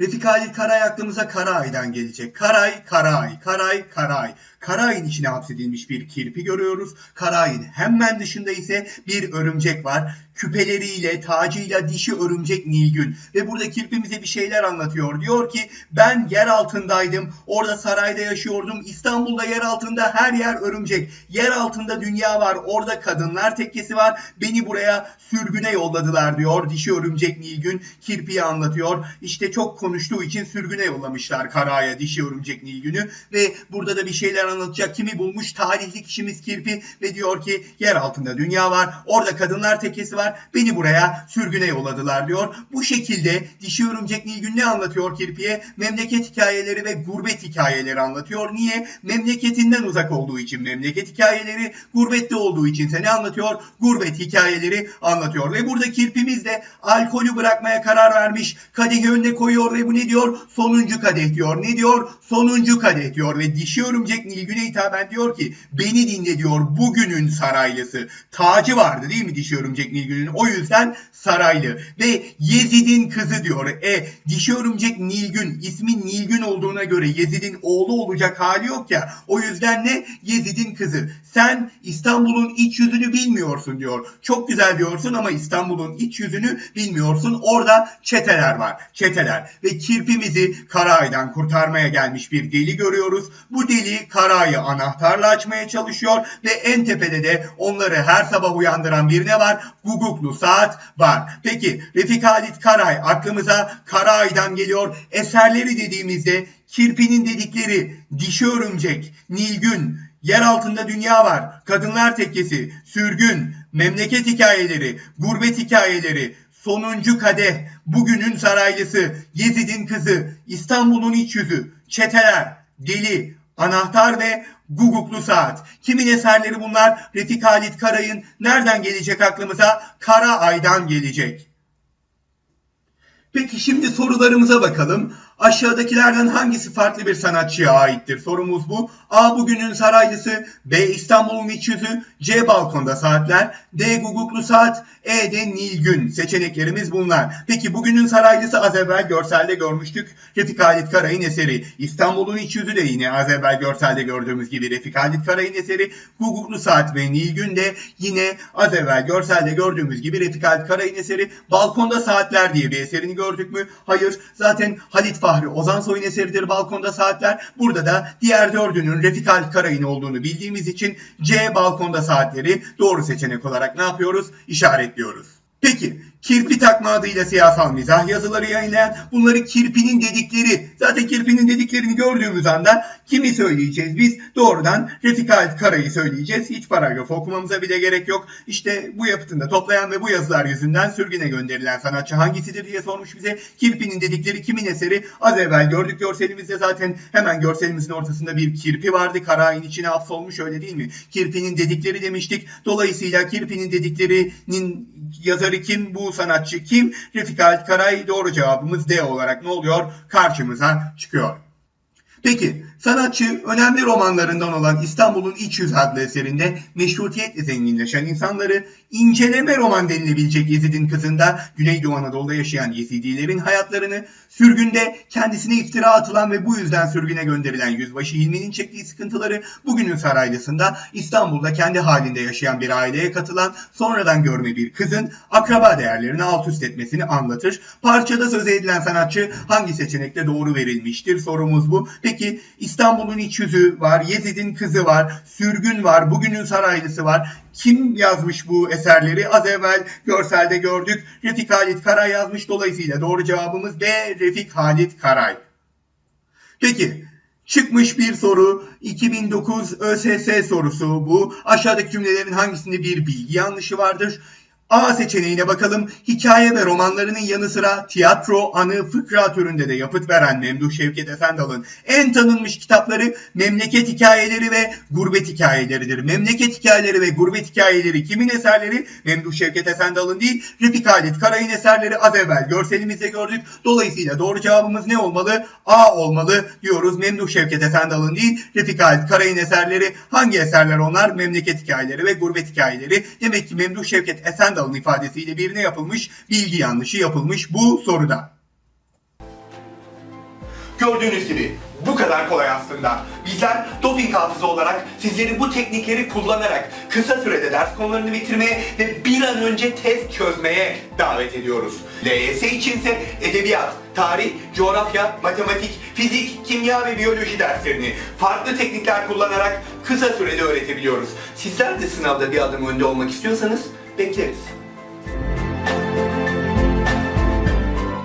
Refik Halit Karay aklımıza Karay'dan gelecek. Karay, Karay, Karay, Karay. Karayın içine hapsedilmiş bir kirpi görüyoruz. Karayın hemen dışında ise bir örümcek var. Küpeleriyle, tacıyla dişi örümcek Nilgün. Ve burada kirpimize bir şeyler anlatıyor. Diyor ki ben yer altındaydım. Orada sarayda yaşıyordum. İstanbul'da yer altında her yer örümcek. Yer altında dünya var. Orada kadınlar tekkesi var. Beni buraya sürgüne yolladılar diyor. Dişi örümcek Nilgün kirpiye anlatıyor. İşte çok konuştuğu için sürgüne yollamışlar Karaya dişi örümcek Nilgün'ü. Ve burada da bir şeyler anlatacak. Kimi bulmuş? Tarihli kişimiz kirpi ve diyor ki yer altında dünya var. Orada kadınlar tekkesi var. Beni buraya sürgüne yolladılar diyor. Bu şekilde dişi örümcek Nilgün ne anlatıyor kirpiye? Memleket hikayeleri ve gurbet hikayeleri anlatıyor. Niye? Memleketinden uzak olduğu için memleket hikayeleri, gurbette olduğu için ne anlatıyor? Gurbet hikayeleri anlatıyor. Ve burada kirpimiz de alkolü bırakmaya karar vermiş. Kadehi önüne koyuyor ve bu ne diyor? Sonuncu kadeh diyor. Ne diyor? Sonuncu kadeh diyor. Ve dişi örümcek Nilgün'e hitaben diyor ki beni dinle diyor bugünün saraylısı. Tacı vardı değil mi dişi örümcek Nilgün'ün? O yüzden saraylı. Ve Yezid'in kızı diyor. E dişi örümcek Nilgün ismin Nilgün olduğuna göre Yezid'in oğlu olacak hali yok ya. O yüzden ne? Yezid'in kızı. Sen İstanbul'un iç yüzünü bilmiyorsun diyor. Çok güzel diyorsun ama İstanbul'un iç yüzünü bilmiyorsun. Orada çeteler var. Çeteler. Ve kirpimizi Karay'dan kurtarmaya gelmiş bir deli görüyoruz. Bu deli Karay'ı anahtarla açmaya çalışıyor ve en tepede de onları her sabah uyandıran bir ne var? Guguklu saat var. Peki Refik Halit Karay aklımıza Karay'dan geliyor. Eserleri dediğimizde kirpinin dedikleri dişi örümcek, Nilgün, yer altında dünya var, kadınlar tekkesi, sürgün, memleket hikayeleri, gurbet hikayeleri, sonuncu kadeh, bugünün saraylısı, Yezid'in kızı, İstanbul'un iç yüzü, çeteler, deli, anahtar ve Guguklu saat. Kimin eserleri bunlar? Refik Halit Karay'ın nereden gelecek aklımıza? Kara Ay'dan gelecek. Peki şimdi sorularımıza bakalım. Aşağıdakilerden hangisi farklı bir sanatçıya aittir? Sorumuz bu. A. Bugünün saraylısı. B. İstanbul'un iç. C. Balkonda saatler. D. Guguklu saat. E. de Nilgün. Seçeneklerimiz bunlar. Peki bugünün saraylısı az evvel görselde görmüştük. Refik Halit Karay'ın eseri. İstanbul'un iç de yine az evvel görselde gördüğümüz gibi Refik Halit Karay'ın eseri. Guguklu saat ve Nilgün de yine az evvel görselde gördüğümüz gibi Refik Halit Karay'ın eseri. Balkonda saatler diye bir eserini gördük mü? Hayır. Zaten Halit Fahri Ozan Soy'un eseridir Balkonda Saatler. Burada da diğer dördünün Refik Halit Karay'ın olduğunu bildiğimiz için C Balkonda Saatleri doğru seçenek olarak ne yapıyoruz? İşaretliyoruz. Peki kirpi takma adıyla siyasal mizah yazıları yayınlayan bunları kirpinin dedikleri zaten kirpinin dediklerini gördüğümüz anda kimi söyleyeceğiz biz? Doğrudan Refik Halit Karay'ı söyleyeceğiz. Hiç paragraf okumamıza bile gerek yok. İşte bu yapıtında toplayan ve bu yazılar yüzünden sürgüne gönderilen sanatçı hangisidir diye sormuş bize. Kirpinin dedikleri kimin eseri? Az evvel gördük görselimizde zaten. Hemen görselimizin ortasında bir kirpi vardı. Karay'ın içine hapsolmuş öyle değil mi? Kirpinin dedikleri demiştik. Dolayısıyla kirpinin dediklerinin yazarı kim? Bu sanatçı kim? Refik Halit Karay doğru cevabımız D olarak ne oluyor? Karşımıza çıkıyor. Peki sanatçı önemli romanlarından olan İstanbul'un İç Yüz adlı eserinde meşrutiyetle zenginleşen insanları inceleme roman denilebilecek Yezid'in kızında Güneydoğu Anadolu'da yaşayan Yezidilerin hayatlarını sürgünde kendisine iftira atılan ve bu yüzden sürgüne gönderilen Yüzbaşı Hilmi'nin çektiği sıkıntıları bugünün saraylısında İstanbul'da kendi halinde yaşayan bir aileye katılan sonradan görme bir kızın akraba değerlerini alt üst etmesini anlatır. Parçada söz edilen sanatçı hangi seçenekte doğru verilmiştir? Sorumuz bu. Peki İstanbul'un iç yüzü var, Yezid'in kızı var, sürgün var, bugünün saraylısı var. Kim yazmış bu eserleri? Az evvel görselde gördük. Refik Halit Karay yazmış. Dolayısıyla doğru cevabımız D. Refik Halit Karay. Peki Çıkmış bir soru 2009 ÖSS sorusu bu. Aşağıdaki cümlelerin hangisinde bir bilgi yanlışı vardır? A seçeneğine bakalım. Hikaye ve romanlarının yanı sıra tiyatro, anı, fıkra türünde de yapıt veren Memduh Şevket Efendal'ın en tanınmış kitapları memleket hikayeleri ve gurbet hikayeleridir. Memleket hikayeleri ve gurbet hikayeleri kimin eserleri? Memduh Şevket Efendal'ın değil, Refik Halit Karay'ın eserleri az evvel görselimizde gördük. Dolayısıyla doğru cevabımız ne olmalı? A olmalı diyoruz. Memduh Şevket Efendal'ın değil, Refik Halit Karay'ın eserleri. Hangi eserler onlar? Memleket hikayeleri ve gurbet hikayeleri. Demek ki Memduh Şevket Efendal ifadesiyle birine yapılmış bilgi yanlışı yapılmış bu soruda. Gördüğünüz gibi bu kadar kolay aslında. Bizler doping hafıza olarak sizleri bu teknikleri kullanarak kısa sürede ders konularını bitirmeye ve bir an önce test çözmeye davet ediyoruz. LYS içinse edebiyat, tarih, coğrafya, matematik, fizik, kimya ve biyoloji derslerini farklı teknikler kullanarak kısa sürede öğretebiliyoruz. Sizler de sınavda bir adım önde olmak istiyorsanız de quieres.